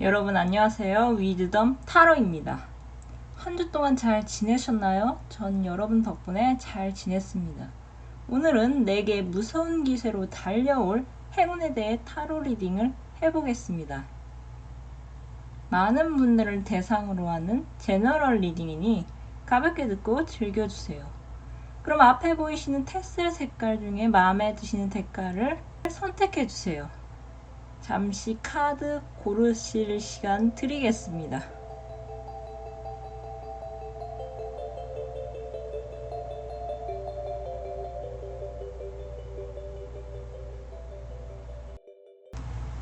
여러분 안녕하세요. 위즈덤 타로입니다. 한 주 동안 잘 지내셨나요? 전 여러분 덕분에 잘 지냈습니다. 오늘은 내게 무서운 기세로 달려올 행운에 대해 타로 리딩을 해보겠습니다. 많은 분들을 대상으로 하는 제너럴 리딩이니 가볍게 듣고 즐겨주세요. 그럼 앞에 보이시는 테슬 색깔 중에 마음에 드시는 색깔을 선택해주세요. 잠시 카드 고르실 시간 드리겠습니다.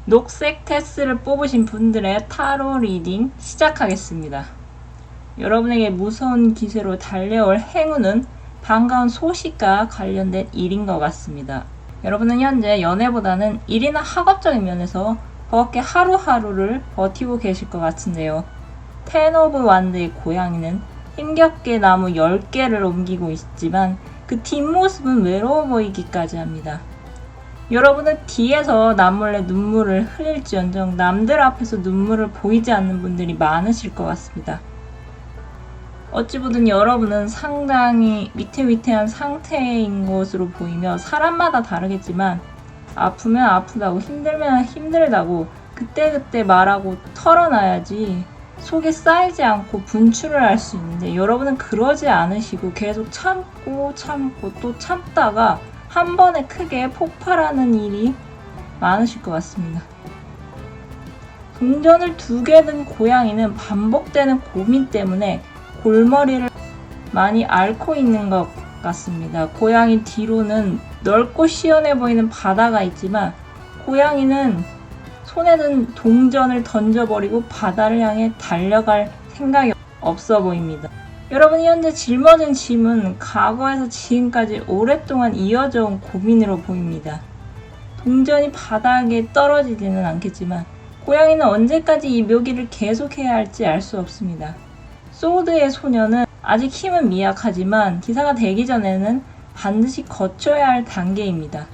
녹색 테스를 뽑으신 분들의 타로 리딩 시작하겠습니다. 여러분에게 무서운 기세로 달려올 행운은 반가운 소식과 관련된 일인 것 같습니다. 여러분은 현재 연애보다는 일이나 학업적인 면에서 버겁게 하루하루를 버티고 계실 것 같은데요. 텐 오브 완드의 고양이는 힘겹게 나무 10개를 옮기고 있지만 그 뒷모습은 외로워 보이기까지 합니다. 여러분은 뒤에서 남몰래 눈물을 흘릴지언정 남들 앞에서 눈물을 보이지 않는 분들이 많으실 것 같습니다. 어찌 보든 여러분은 상당히 위태위태한 상태인 것으로 보이며 사람마다 다르겠지만 아프면 아프다고 힘들면 힘들다고 그때그때 말하고 털어놔야지 속에 쌓이지 않고 분출을 할 수 있는데 여러분은 그러지 않으시고 계속 참고 참고 또 참다가 한 번에 크게 폭발하는 일이 많으실 것 같습니다. 동전을 두 개 든 고양이는 반복되는 고민 때문에 골머리를 많이 앓고 있는 것 같습니다. 고양이 뒤로는 넓고 시원해 보이는 바다가 있지만 고양이는 손에 든 동전을 던져버리고 바다를 향해 달려갈 생각이 없어 보입니다. 여러분이 현재 짊어진 짐은 과거에서 지금까지 오랫동안 이어져 온 고민으로 보입니다. 동전이 바닥에 떨어지지는 않겠지만 고양이는 언제까지 이 묘기를 계속해야 할지 알 수 없습니다. 소드의 소녀는 아직 힘은 미약하지만 기사가 되기 전에는 반드시 거쳐야 할 단계입니다.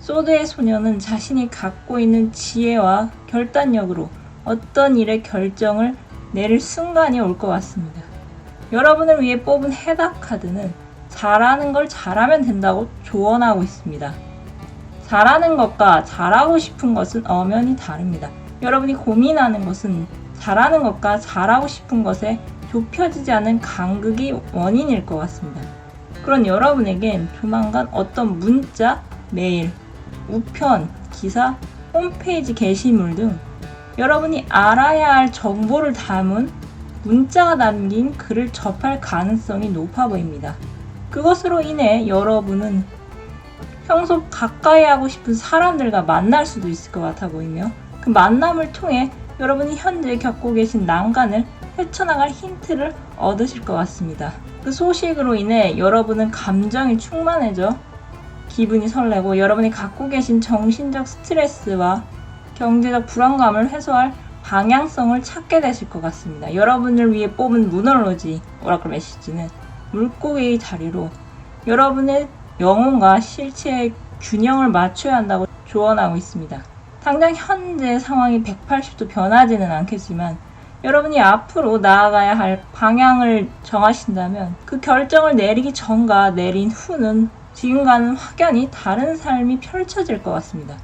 소드의 소녀는 자신이 갖고 있는 지혜와 결단력으로 어떤 일의 결정을 내릴 순간이 올 것 같습니다. 여러분을 위해 뽑은 해답 카드는 잘하는 걸 잘하면 된다고 조언하고 있습니다. 잘하는 것과 잘하고 싶은 것은 엄연히 다릅니다. 여러분이 고민하는 것은 잘하는 것과 잘하고 싶은 것에 좁혀지지 않은 간극이 원인일 것 같습니다. 그런 여러분에겐 조만간 어떤 문자, 메일, 우편, 기사, 홈페이지 게시물 등 여러분이 알아야 할 정보를 담은 문자가 담긴 글을 접할 가능성이 높아 보입니다. 그것으로 인해 여러분은 평소 가까이 하고 싶은 사람들과 만날 수도 있을 것 같아 보이며 그 만남을 통해 여러분이 현재 겪고 계신 난간을 헤쳐나갈 힌트를 얻으실 것 같습니다. 그 소식으로 인해 여러분은 감정이 충만해져 기분이 설레고 여러분이 갖고 계신 정신적 스트레스와 경제적 불안감을 해소할 방향성을 찾게 되실 것 같습니다. 여러분을 위해 뽑은 무널로지 오라클 메시지는 물고기의 자리로 여러분의 영혼과 실체의 균형을 맞춰야 한다고 조언하고 있습니다. 당장 현재 상황이 180도 변하지는 않겠지만 여러분이 앞으로 나아가야 할 방향을 정하신다면 그 결정을 내리기 전과 내린 후는 지금과는 확연히 다른 삶이 펼쳐질 것 같습니다.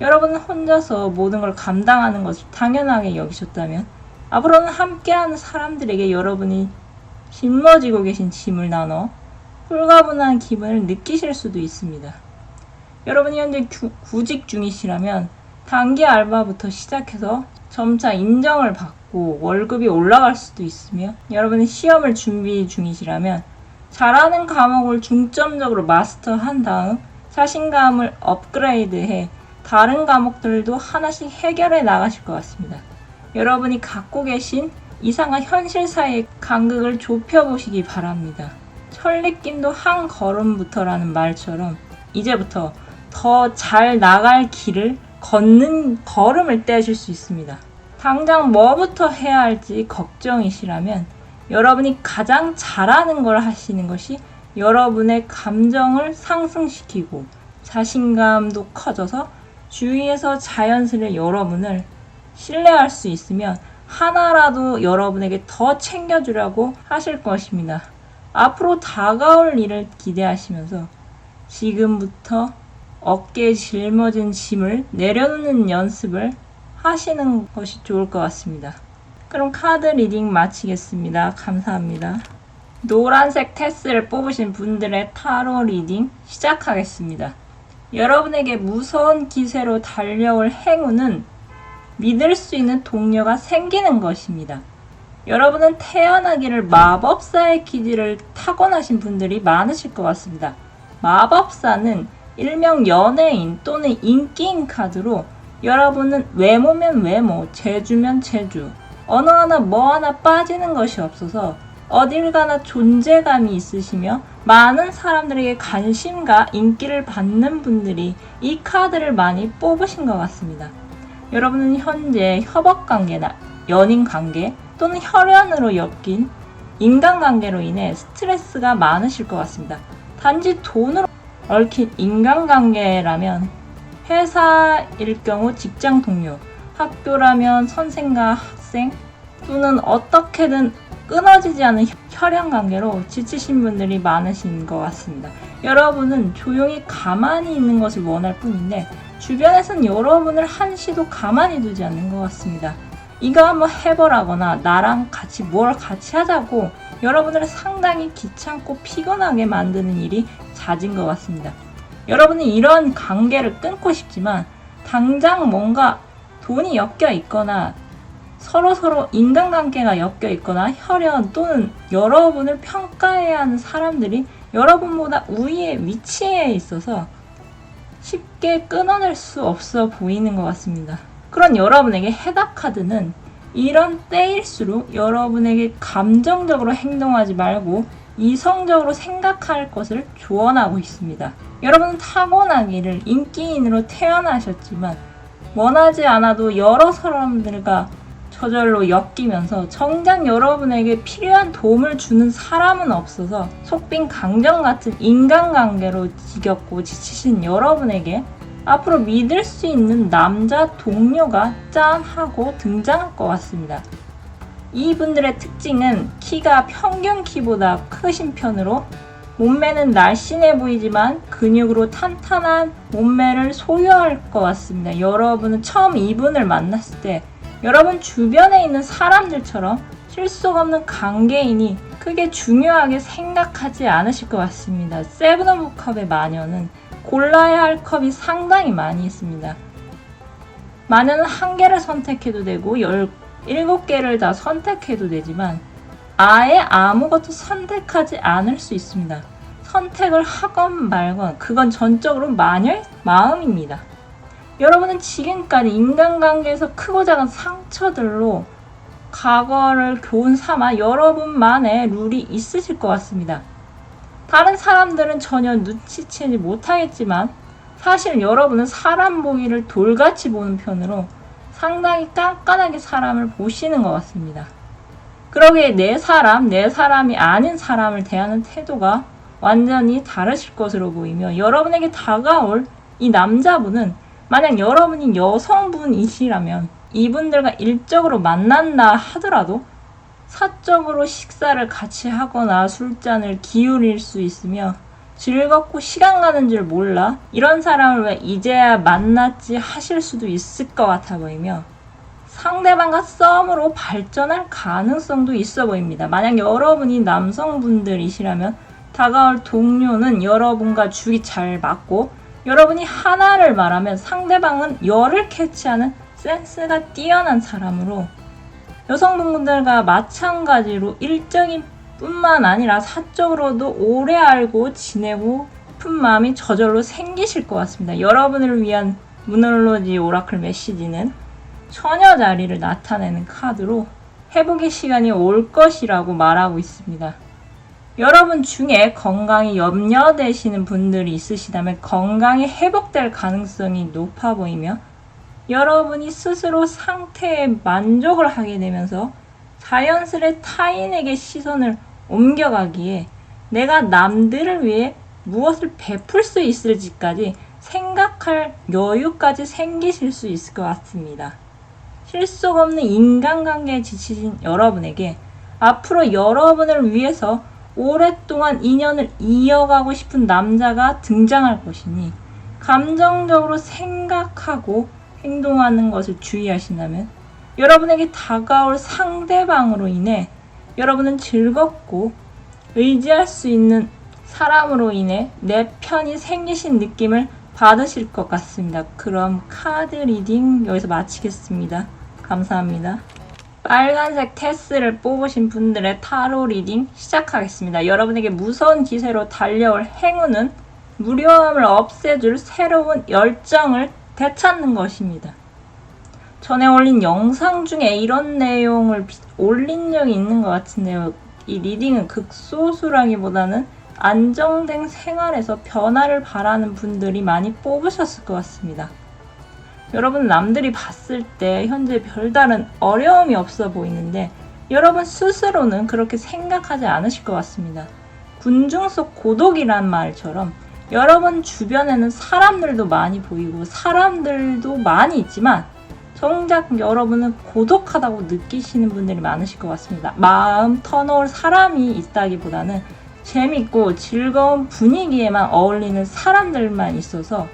여러분은 혼자서 모든 걸 감당하는 것을 당연하게 여기셨다면 앞으로는 함께하는 사람들에게 여러분이 짊어지고 계신 짐을 나눠 홀가분한 기분을 느끼실 수도 있습니다. 여러분이 현재 구, 구직 중이시라면 단기 알바부터 시작해서 점차 인정을 받고 월급이 올라갈 수도 있으며 여러분이 시험을 준비 중이시라면 잘하는 과목을 중점적으로 마스터한 다음 자신감을 업그레이드해 다른 과목들도 하나씩 해결해 나가실 것 같습니다. 여러분이 갖고 계신 이상한 현실 사이의 간극을 좁혀보시기 바랍니다. 천리김도 한 걸음부터라는 말처럼 이제부터 더 잘 나갈 길을 걷는 걸음을 떼실 수 있습니다. 당장 뭐부터 해야 할지 걱정이시라면 여러분이 가장 잘하는 걸 하시는 것이 여러분의 감정을 상승시키고 자신감도 커져서 주위에서 자연스레 여러분을 신뢰할 수 있으면 하나라도 여러분에게 더 챙겨주려고 하실 것입니다. 앞으로 다가올 일을 기대하시면서 지금부터 어깨에 짊어진 짐을 내려놓는 연습을 하시는 것이 좋을 것 같습니다. 그럼 카드 리딩 마치겠습니다. 감사합니다. 노란색 테스를 뽑으신 분들의 타로 리딩 시작하겠습니다. 여러분에게 무서운 기세로 달려올 행운은 믿을 수 있는 동료가 생기는 것입니다. 여러분은 태어나기를 마법사의 기질을 타고나신 분들이 많으실 것 같습니다. 마법사는 일명 연예인 또는 인기인 카드로 여러분은 외모면 외모, 재주면 재주, 어느 하나 뭐 하나 빠지는 것이 없어서 어딜 가나 존재감이 있으시며 많은 사람들에게 관심과 인기를 받는 분들이 이 카드를 많이 뽑으신 것 같습니다. 여러분은 현재 협업 관계나 연인 관계 또는 혈연으로 엮인 인간관계로 인해 스트레스가 많으실 것 같습니다. 단지 돈으로 얽힌 인간관계라면 회사일 경우 직장 동료, 학교라면 선생과 학생 또는 어떻게든 끊어지지 않은 혈연 관계로 지치신 분들이 많으신 것 같습니다. 여러분은 조용히 가만히 있는 것을 원할 뿐인데 주변에선 여러분을 한시도 가만히 두지 않는 것 같습니다. 이거 한번 해보라거나 나랑 같이 뭘 같이 하자고 여러분을 상당히 귀찮고 피곤하게 만드는 일이 잦은 것 같습니다. 여러분은 이런 관계를 끊고 싶지만 당장 뭔가 돈이 엮여 있거나 서로 서로 인간관계가 엮여 있거나 혈연 또는 여러분을 평가해야 하는 사람들이 여러분보다 우위에 위치해 있어서 쉽게 끊어낼 수 없어 보이는 것 같습니다. 그런 여러분에게 해답 카드는 이런 때일수록 여러분에게 감정적으로 행동하지 말고 이성적으로 생각할 것을 조언하고 있습니다. 여러분은 타고나기를 인기인으로 태어나셨지만 원하지 않아도 여러 사람들과 저절로 엮이면서 정작 여러분에게 필요한 도움을 주는 사람은 없어서 속빈 강정 같은 인간관계로 지겹고 지치신 여러분에게 앞으로 믿을 수 있는 남자 동료가 짠 하고 등장할 것 같습니다. 이분들의 특징은 키가 평균 키보다 크신 편으로 몸매는 날씬해 보이지만 근육으로 탄탄한 몸매를 소유할 것 같습니다. 여러분은 처음 이분을 만났을 때 여러분 주변에 있는 사람들처럼 실속 없는 관계인이 크게 중요하게 생각하지 않으실 것 같습니다. 세븐 오브 컵의 마녀는 골라야 할 컵이 상당히 많이 있습니다. 마녀는 한 개를 선택해도 되고 열 일곱 개를 다 선택해도 되지만 아예 아무것도 선택하지 않을 수 있습니다. 선택을 하건 말건 그건 전적으로 마녀의 마음입니다. 여러분은 지금까지 인간관계에서 크고 작은 상처들로 과거를 교훈 삼아 여러분만의 룰이 있으실 것 같습니다. 다른 사람들은 전혀 눈치채지 못하겠지만 사실 여러분은 사람 보기를 돌같이 보는 편으로 상당히 깐깐하게 사람을 보시는 것 같습니다. 그러기에 내 사람, 내 사람이 아닌 사람을 대하는 태도가 완전히 다르실 것으로 보이며 여러분에게 다가올 이 남자분은 만약 여러분이 여성분이시라면 이분들과 일적으로 만난다 하더라도 사적으로 식사를 같이 하거나 술잔을 기울일 수 있으며 즐겁고 시간 가는 줄 몰라 이런 사람을 왜 이제야 만났지 하실 수도 있을 것 같아 보이며 상대방과 썸으로 발전할 가능성도 있어 보입니다. 만약 여러분이 남성분들이시라면 다가올 동료는 여러분과 죽이 잘 맞고 여러분이 하나를 말하면 상대방은 열을 캐치하는 센스가 뛰어난 사람으로 여성분들과 마찬가지로 일적인 뿐만 아니라 사적으로도 오래 알고 지내고 싶은 마음이 저절로 생기실 것 같습니다. 여러분을 위한 무놀로지 오라클 메시지는 처녀 자리를 나타내는 카드로 회복의 시간이 올 것이라고 말하고 있습니다. 여러분 중에 건강이 염려되시는 분들이 있으시다면 건강이 회복될 가능성이 높아 보이며 여러분이 스스로 상태에 만족을 하게 되면서 자연스레 타인에게 시선을 옮겨가기에 내가 남들을 위해 무엇을 베풀 수 있을지까지 생각할 여유까지 생기실 수 있을 것 같습니다. 실속 없는 인간관계에 지치신 여러분에게 앞으로 여러분을 위해서 오랫동안 인연을 이어가고 싶은 남자가 등장할 것이니 감정적으로 생각하고 행동하는 것을 주의하신다면 여러분에게 다가올 상대방으로 인해 여러분은 즐겁고 의지할 수 있는 사람으로 인해 내 편이 생기신 느낌을 받으실 것 같습니다. 그럼 카드 리딩 여기서 마치겠습니다. 감사합니다. 빨간색 테스를 뽑으신 분들의 타로 리딩 시작하겠습니다. 여러분에게 무서운 기세로 달려올 행운은 무료함을 없애줄 새로운 열정을 되찾는 것입니다. 전에 올린 영상 중에 이런 내용을 비- 올린 적이 있는 것 같은데요. 이 리딩은 극소수라기보다는 안정된 생활에서 변화를 바라는 분들이 많이 뽑으셨을 것 같습니다. 여러분 남들이 봤을 때 현재 별다른 어려움이 없어 보이는데 여러분 스스로는 그렇게 생각하지 않으실 것 같습니다. 군중 속 고독이란 말처럼 여러분 주변에는 사람들도 많이 보이고 사람들도 많이 있지만 정작 여러분은 고독하다고 느끼시는 분들이 많으실 것 같습니다. 마음 터놓을 사람이 있다기보다는 재밌고 즐거운 분위기에만 어울리는 사람들만 있어서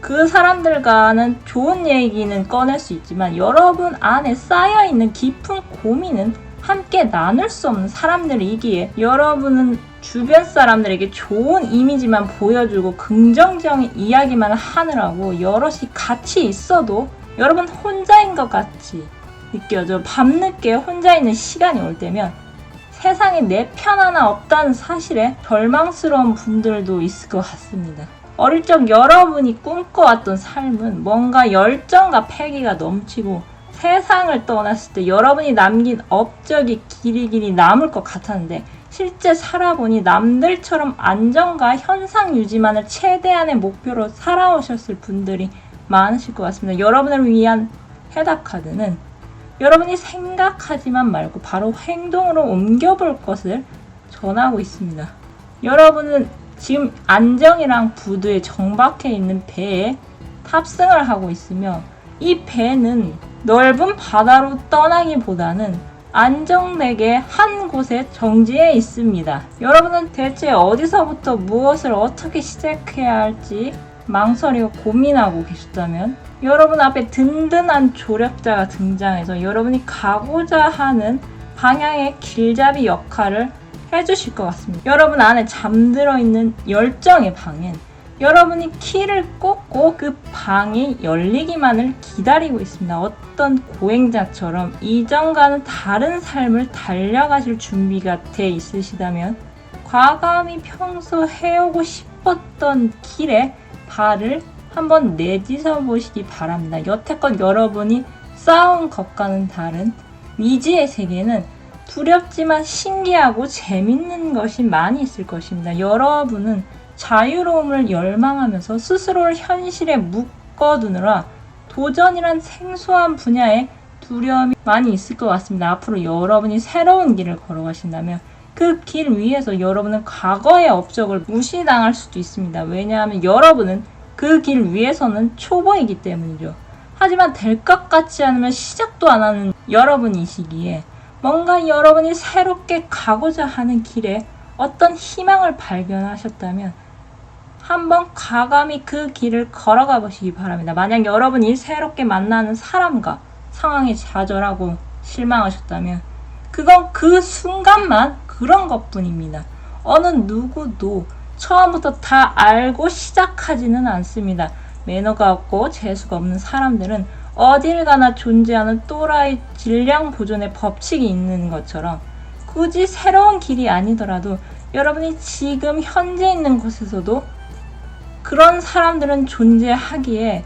그 사람들과는 좋은 얘기는 꺼낼 수 있지만 여러분 안에 쌓여있는 깊은 고민은 함께 나눌 수 없는 사람들이기에 여러분은 주변 사람들에게 좋은 이미지만 보여주고 긍정적인 이야기만 하느라고 여럿이 같이 있어도 여러분 혼자인 것 같이 느껴져 밤늦게 혼자 있는 시간이 올 때면 세상에 내 편 하나 없다는 사실에 절망스러운 분들도 있을 것 같습니다. 어릴 적 여러분이 꿈꿔왔던 삶은 뭔가 열정과 패기가 넘치고 세상을 떠났을 때 여러분이 남긴 업적이 길이 길이 남을 것 같았는데 실제 살아보니 남들처럼 안정과 현상 유지만을 최대한의 목표로 살아오셨을 분들이 많으실 것 같습니다. 여러분을 위한 해답 카드는 여러분이 생각하지만 말고 바로 행동으로 옮겨볼 것을 전하고 있습니다. 여러분은 지금 안정이랑 부두에 정박해 있는 배에 탑승을 하고 있으며 이 배는 넓은 바다로 떠나기보다는 안정되게 한 곳에 정지해 있습니다. 여러분은 대체 어디서부터 무엇을 어떻게 시작해야 할지 망설이고 고민하고 계셨다면 여러분 앞에 든든한 조력자가 등장해서 여러분이 가고자 하는 방향의 길잡이 역할을 해주실 것 같습니다. 여러분 안에 잠들어 있는 열정의 방엔 여러분이 키를 꽂고 그 방이 열리기만을 기다리고 있습니다. 어떤 고행자처럼 이전과는 다른 삶을 달려가실 준비가 돼 있으시다면 과감히 평소 해오고 싶었던 길에 발을 한번 내딛어 보시기 바랍니다. 여태껏 여러분이 쌓은 것과는 다른 미지의 세계는 두렵지만 신기하고 재밌는 것이 많이 있을 것입니다. 여러분은 자유로움을 열망하면서 스스로를 현실에 묶어두느라 도전이란 생소한 분야에 두려움이 많이 있을 것 같습니다. 앞으로 여러분이 새로운 길을 걸어가신다면 그 길 위에서 여러분은 과거의 업적을 무시당할 수도 있습니다. 왜냐하면 여러분은 그 길 위에서는 초보이기 때문이죠. 하지만 될 것 같지 않으면 시작도 안 하는 여러분이시기에 뭔가 여러분이 새롭게 가고자 하는 길에 어떤 희망을 발견하셨다면 한번 과감히 그 길을 걸어가 보시기 바랍니다. 만약 여러분이 새롭게 만나는 사람과 상황에 좌절하고 실망하셨다면 그건 그 순간만 그런 것 뿐입니다. 어느 누구도 처음부터 다 알고 시작하지는 않습니다. 매너가 없고 재수가 없는 사람들은 어딜 가나 존재하는 또라이 질량 보존의 법칙이 있는 것처럼 굳이 새로운 길이 아니더라도 여러분이 지금 현재 있는 곳에서도 그런 사람들은 존재하기에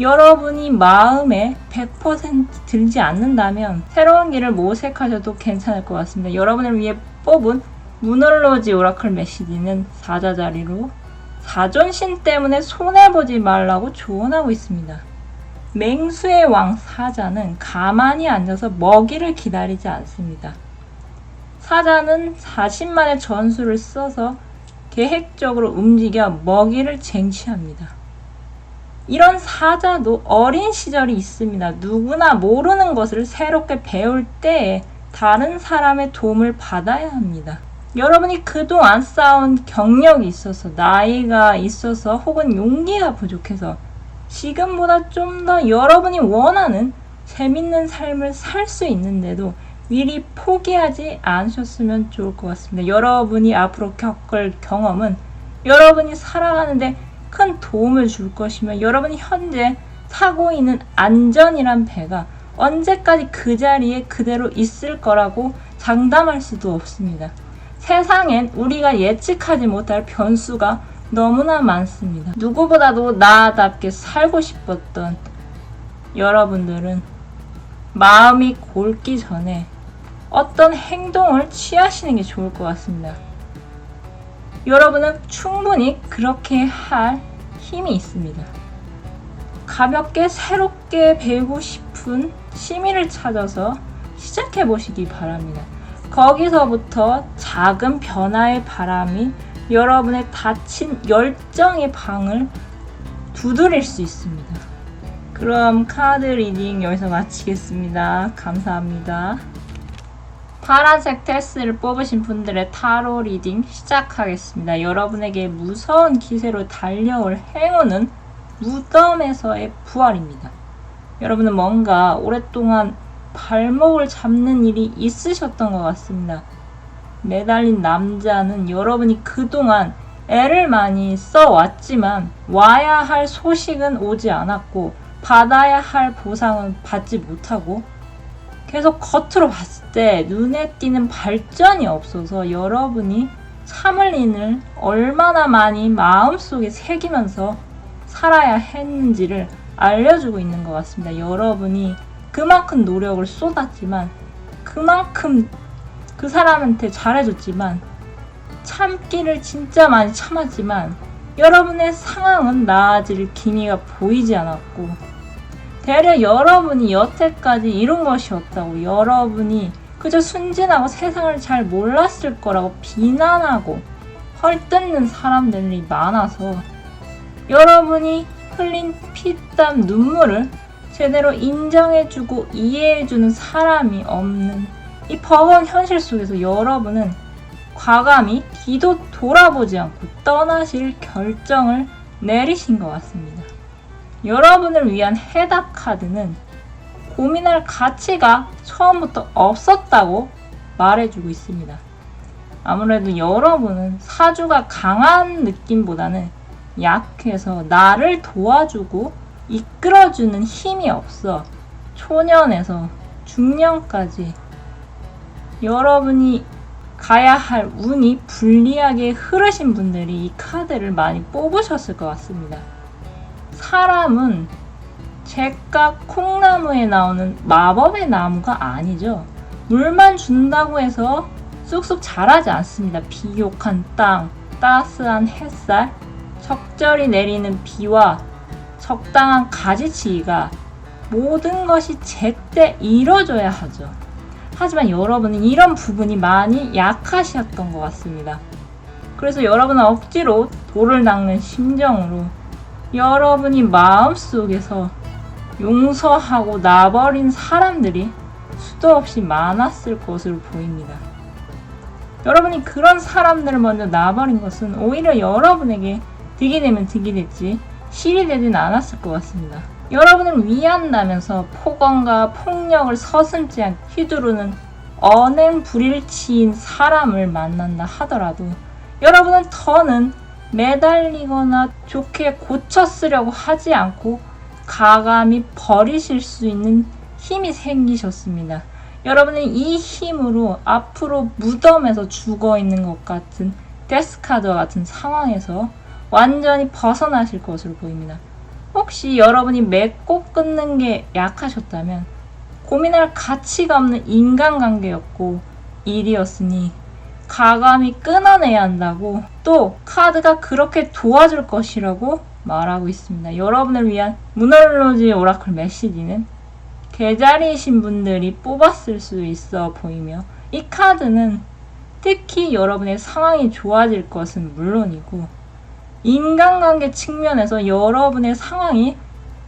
여러분이 마음에 100% 들지 않는다면 새로운 길을 모색하셔도 괜찮을 것 같습니다. 여러분을 위해 뽑은 무널로지 오라클 메시지는 사자 자리로 자존심 때문에 손해보지 말라고 조언하고 있습니다. 맹수의 왕 사자는 가만히 앉아서 먹이를 기다리지 않습니다. 사자는 자신만의 전술을 써서 계획적으로 움직여 먹이를 쟁취합니다. 이런 사자도 어린 시절이 있습니다. 누구나 모르는 것을 새롭게 배울 때에 다른 사람의 도움을 받아야 합니다. 여러분이 그동안 쌓은 경력이 있어서 나이가 있어서 혹은 용기가 부족해서 지금보다 좀 더 여러분이 원하는 재밌는 삶을 살 수 있는데도 미리 포기하지 않으셨으면 좋을 것 같습니다. 여러분이 앞으로 겪을 경험은 여러분이 살아가는데 큰 도움을 줄 것이며 여러분이 현재 타고 있는 안전이란 배가 언제까지 그 자리에 그대로 있을 거라고 장담할 수도 없습니다. 세상엔 우리가 예측하지 못할 변수가 너무나 많습니다. 누구보다도 나답게 살고 싶었던 여러분들은 마음이 골기 전에 어떤 행동을 취하시는 게 좋을 것 같습니다. 여러분은 충분히 그렇게 할 힘이 있습니다. 가볍게 새롭게 배우고 싶은 취미를 찾아서 시작해 보시기 바랍니다. 거기서부터 작은 변화의 바람이 여러분의 닫힌 열정의 방을 두드릴 수 있습니다. 그럼 카드 리딩 여기서 마치겠습니다. 감사합니다. 파란색 테스를 뽑으신 분들의 타로 리딩 시작하겠습니다. 여러분에게 무서운 기세로 달려올 행운은 무덤에서의 부활입니다. 여러분은 뭔가 오랫동안 발목을 잡는 일이 있으셨던 것 같습니다. 매달린 남자는 여러분이 그동안 애를 많이 써왔지만 와야 할 소식은 오지 않았고 받아야 할 보상은 받지 못하고 계속 겉으로 봤을 때 눈에 띄는 발전이 없어서 여러분이 참을린을 얼마나 많이 마음속에 새기면서 살아야 했는지를 알려주고 있는 것 같습니다. 여러분이 그만큼 노력을 쏟았지만 그만큼 그 사람한테 잘해줬지만 참기를 진짜 많이 참았지만 여러분의 상황은 나아질 기미가 보이지 않았고 대려 여러분이 여태까지 이룬 것이 없다고 여러분이 그저 순진하고 세상을 잘 몰랐을 거라고 비난하고 헐뜯는 사람들이 많아서 여러분이 흘린 피땀 눈물을 제대로 인정해주고 이해해주는 사람이 없는 이 버거운 현실 속에서 여러분은 과감히 뒤도 돌아보지 않고 떠나실 결정을 내리신 것 같습니다. 여러분을 위한 해답 카드는 고민할 가치가 처음부터 없었다고 말해주고 있습니다. 아무래도 여러분은 사주가 강한 느낌보다는 약해서 나를 도와주고 이끌어주는 힘이 없어 초년에서 중년까지 여러분이 가야 할 운이 불리하게 흐르신 분들이 이 카드를 많이 뽑으셨을 것 같습니다. 사람은 잭각 콩나무에 나오는 마법의 나무가 아니죠. 물만 준다고 해서 쑥쑥 자라지 않습니다. 비옥한 땅, 따스한 햇살, 적절히 내리는 비와 적당한 가지치기가 모든 것이 제때 이뤄져야 하죠. 하지만 여러분은 이런 부분이 많이 약하셨던 것 같습니다. 그래서 여러분은 억지로 돌을 닦는 심정으로 여러분이 마음속에서 용서하고 나버린 사람들이 수도 없이 많았을 것으로 보입니다. 여러분이 그런 사람들을 먼저 놔버린 것은 오히려 여러분에게 득이 되면 득이 됐지 실이 되진 않았을 것 같습니다. 여러분을 위한다면서 폭언과 폭력을 서슴지 않게 휘두르는 언행 불일치인 사람을 만난다 하더라도 여러분은 더는 매달리거나 좋게 고쳐 쓰려고 하지 않고 가감히 버리실 수 있는 힘이 생기셨습니다. 여러분은 이 힘으로 앞으로 무덤에서 죽어 있는 것 같은 데스카드와 같은 상황에서 완전히 벗어나실 것으로 보입니다. 혹시 여러분이 맺고 끊는 게 약하셨다면 고민할 가치가 없는 인간관계였고 일이었으니 가감히 끊어내야 한다고 또 카드가 그렇게 도와줄 것이라고 말하고 있습니다. 여러분을 위한 무널로지 오라클 메시지는 계자리이신 분들이 뽑았을 수 있어 보이며 이 카드는 특히 여러분의 상황이 좋아질 것은 물론이고 인간관계 측면에서 여러분의 상황이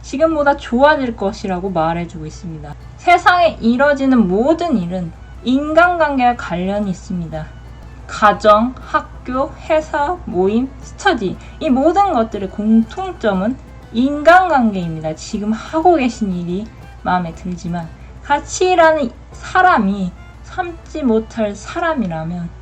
지금보다 좋아질 것이라고 말해주고 있습니다. 세상에 이뤄지는 모든 일은 인간관계와 관련이 있습니다. 가정, 학교, 회사, 모임, 스터디 이 모든 것들의 공통점은 인간관계입니다. 지금 하고 계신 일이 마음에 들지만 같이 일하는 사람이 참지 못할 사람이라면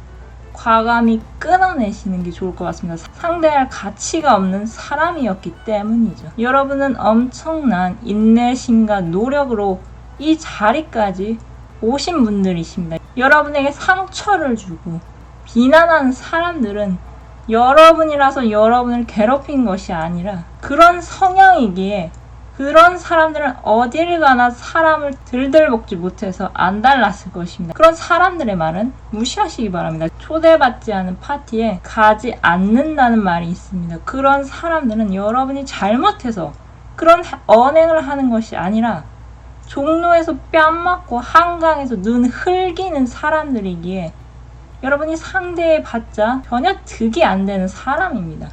과감히 끊어내시는 게 좋을 것 같습니다. 상대할 가치가 없는 사람이었기 때문이죠. 여러분은 엄청난 인내심과 노력으로 이 자리까지 오신 분들이십니다. 여러분에게 상처를 주고 비난하는 사람들은 여러분이라서 여러분을 괴롭힌 것이 아니라 그런 성향이기에 그런 사람들은 어디를 가나 사람을 들들 먹지 못해서 안 달랐을 것입니다. 그런 사람들의 말은 무시하시기 바랍니다. 초대받지 않은 파티에 가지 않는다는 말이 있습니다. 그런 사람들은 여러분이 잘못해서 그런 언행을 하는 것이 아니라 종로에서 뺨 맞고 한강에서 눈 흘기는 사람들이기에 여러분이 상대해 봤자 전혀 득이 안 되는 사람입니다.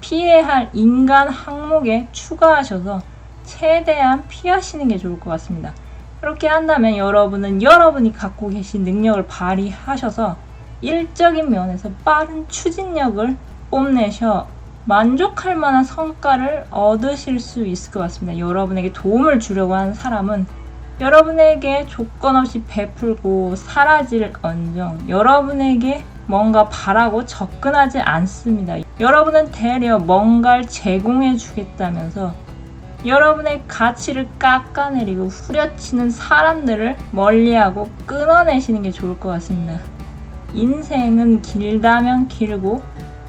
피해야 할 인간 항목에 추가하셔서 최대한 피하시는 게 좋을 것 같습니다. 그렇게 한다면 여러분은 여러분이 갖고 계신 능력을 발휘하셔서 일적인 면에서 빠른 추진력을 뽐내셔 만족할 만한 성과를 얻으실 수 있을 것 같습니다. 여러분에게 도움을 주려고 하는 사람은 여러분에게 조건 없이 베풀고 사라질 언정 여러분에게 뭔가 바라고 접근하지 않습니다. 여러분은 대려 뭔가를 제공해 주겠다면서 여러분의 가치를 깎아내리고 후려치는 사람들을 멀리하고 끊어내시는 게 좋을 것 같습니다. 인생은 길다면 길고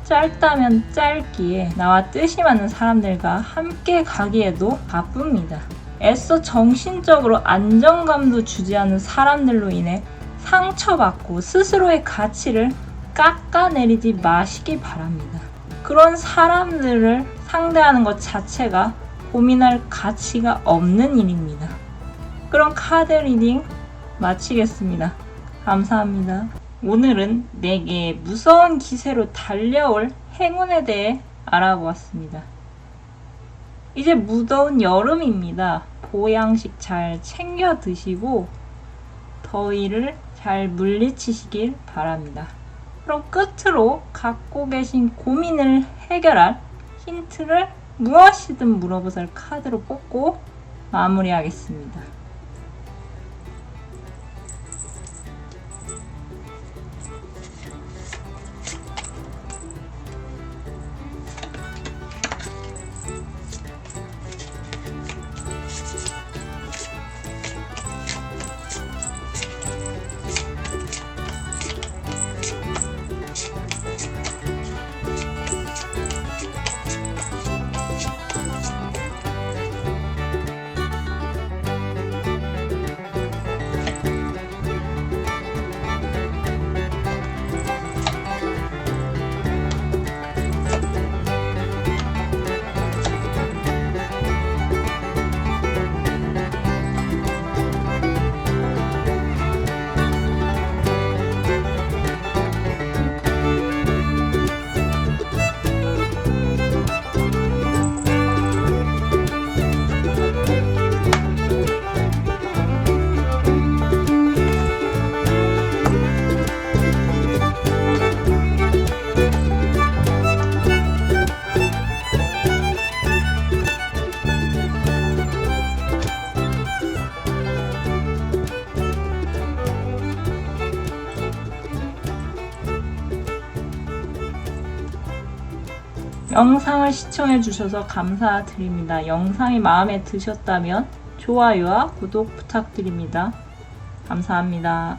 짧다면 짧기에 나와 뜻이 맞는 사람들과 함께 가기에도 바쁩니다. 애써 정신적으로 안정감도 주지 않는 사람들로 인해 상처받고 스스로의 가치를 깎아내리지 마시기 바랍니다. 그런 사람들을 상대하는 것 자체가 고민할 가치가 없는 일입니다. 그럼 카드 리딩 마치겠습니다. 감사합니다. 오늘은 내게 무서운 기세로 달려올 행운에 대해 알아보았습니다. 이제 무더운 여름입니다. 보양식 잘 챙겨 드시고 더위를 잘 물리치시길 바랍니다. 그럼 끝으로 갖고 계신 고민을 해결할 힌트를 무엇이든 물어보살 카드로 뽑고 마무리하겠습니다. 영상을 시청해 주셔서 감사드립니다. 영상이 마음에 드셨다면 좋아요와 구독 부탁드립니다. 감사합니다.